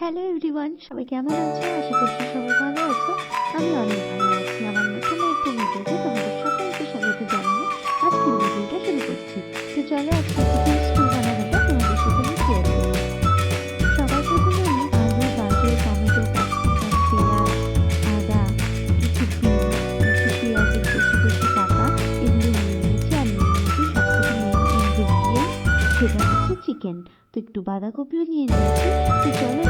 Hello everyone সবাই কেমন আছো আশা করছি সবাই ভালো আছো আমি অনেক ভালো আছি। আমার নতুন একটা ভিডিওতে তোমাদের সকলকে স্বাগত জানিয়ে আজকের ভিডিওটা শুরু করছি। তো চলো আজকে তো একটু বাঁধাকপিও নিয়ে নিয়েছি। তো চলো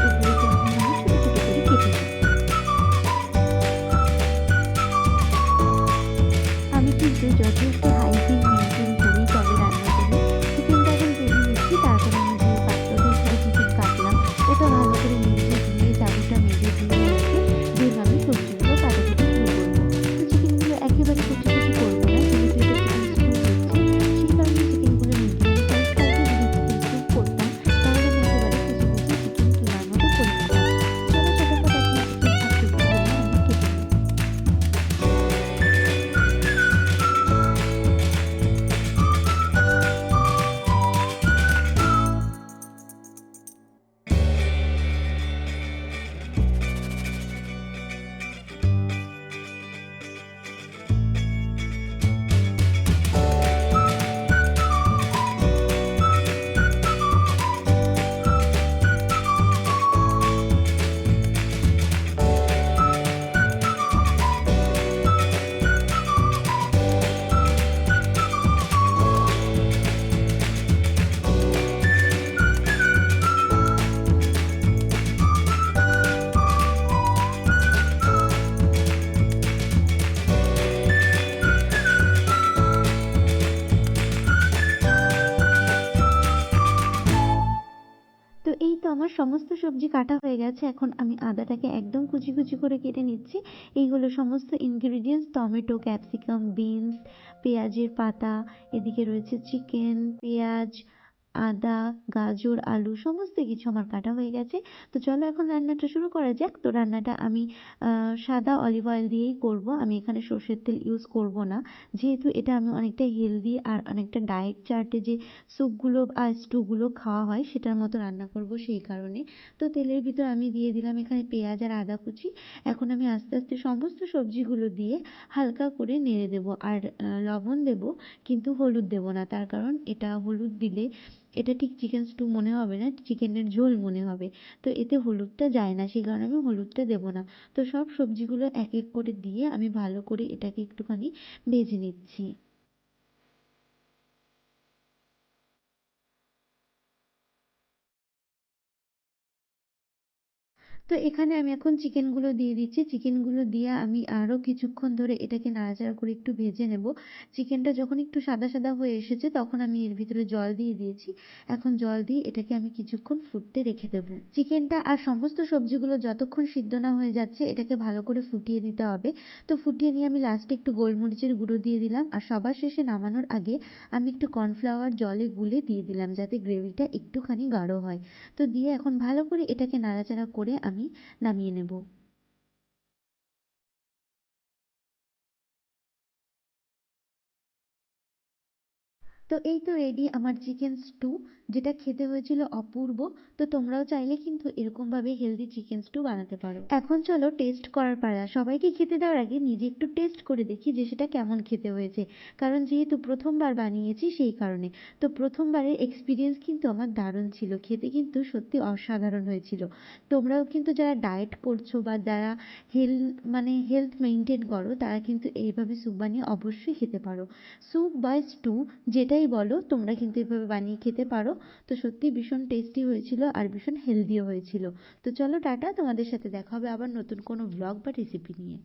আমি কিন্তু যথেষ্ট এই তো আমার সমস্ত সবজি কাটা হয়ে গেছে। এখন আমি আদাটাকে একদম কুচি কুচি করে কেটে নিচ্ছি। এইগুলো সমস্ত ইনগ্রিডিয়েন্টস টমেটো ক্যাপসিকাম বিনস পেঁয়াজের পাতা, এদিকে রয়েছে চিকেন পেঁয়াজ আদা, গাজর, আলু, সমস্ত কিছু আমার কাটা হয়ে গেছে। তো চলো এখন রান্নাটা শুরু করা যাক। তো রান্নাটা আমি সাদা অলিভ অয়েল দিয়েই করব। আমি এখানে সর্ষের তেল ইউজ করব না। যেহেতু এটা আমি অনেকটা হেলদি আর অনেকটা ডায়েট চার্টে যে স্যুপগুলো আর স্টুগুলো খাওয়া হয়, সেটার মতো রান্না করব সেই কারণে। তো তেলের ভিতর আমি দিয়ে দিলাম এখানে পেঁয়াজ আর আদা কুচি। এখন আমি আস্তে আস্তে সমস্ত সবজিগুলো দিয়ে হালকা করে নেড়ে দেব। আর লবণ দেব, কিন্তু হলুদ দেব না। তার কারণ এটা হলুদ দিলে এটা ঠিক চিকেন স্টু মনে হবে না চিকেনের ঝোল মনে হবে। তো এতে হলুদটা যায় না, সেই কারণে আমি হলুদটা দেবো না। তো সব সবজিগুলো এক এক করে দিয়ে আমি ভালো করে এটাকে একটুখানি ভেজে নিচ্ছি। তো এখানে আমি এখন চিকেনগুলো দিয়ে দিচ্ছি। চিকেনগুলো দিয়ে আমি আরও কিছুক্ষণ ধরে এটাকে নাড়াচাড়া করে একটু ভেজে নেব। চিকেনটা যখন একটু সাদা সাদা হয়ে এসেছে তখন আমি এর ভিতরে জল দিয়ে দিয়েছি। এখন জল দিয়ে এটাকে আমি কিছুক্ষণ ফুটতে রেখে দেবো। চিকেনটা আর সমস্ত সবজিগুলো যতক্ষণ সিদ্ধ না হয়ে যাচ্ছে এটাকে ভালো করে ফুটিয়ে দিতে হবে। তো ফুটিয়ে নিয়ে আমি লাস্টে একটু গোলমরিচের গুঁড়ো দিয়ে দিলাম। আর সবার শেষে নামানোর আগে আমি একটু কর্নফ্লাওয়ার জলে গুলে দিয়ে দিলাম যাতে গ্রেভিটা একটুখানি গাঢ় হয়। তো দিয়ে এখন ভালো করে এটাকে নাড়াচাড়া করে আমি নামিয়ে নেব। তো এই তো রেডি আমার চিকেন স্টু যেটা খেতে হয়েছিল অপূর্ব। তো তোমরাও চাইলে কিন্তু এরকমভাবে হেলদি চিকেন স্টু বানাতে পারো। এখন চলো টেস্ট করার পালা। সবাইকে খেতে দেওয়ার আগে নিজে একটু টেস্ট করে দেখি যে সেটা কেমন খেতে হয়েছে। কারণ যেহেতু প্রথমবার বানিয়েছি সেই কারণে। তো প্রথমবারের এক্সপিরিয়েন্স কিন্তু আমার দারুণ ছিল। খেতে কিন্তু সত্যি অসাধারণ হয়েছিল। তোমরাও কিন্তু যারা ডায়েট করছ বা যারা হেলথ মানে হেলথ মেনটেন করো, তারা কিন্তু এইভাবে স্যুপ বানিয়ে অবশ্যই খেতে পারো। স্যুপ বা স্টু যেটাই বলো, তোমরা কিন্তু এভাবে বানিয়ে খেতে পারো। তো সত্যি ভীষণ টেস্টি হয়েছিল আর ভীষণ হেলদিও হয়েছিল। তো চলো টাটা, তোমাদের সাথে দেখা হবে আবার নতুন কোনো ব্লগ বা রেসিপি নিয়ে।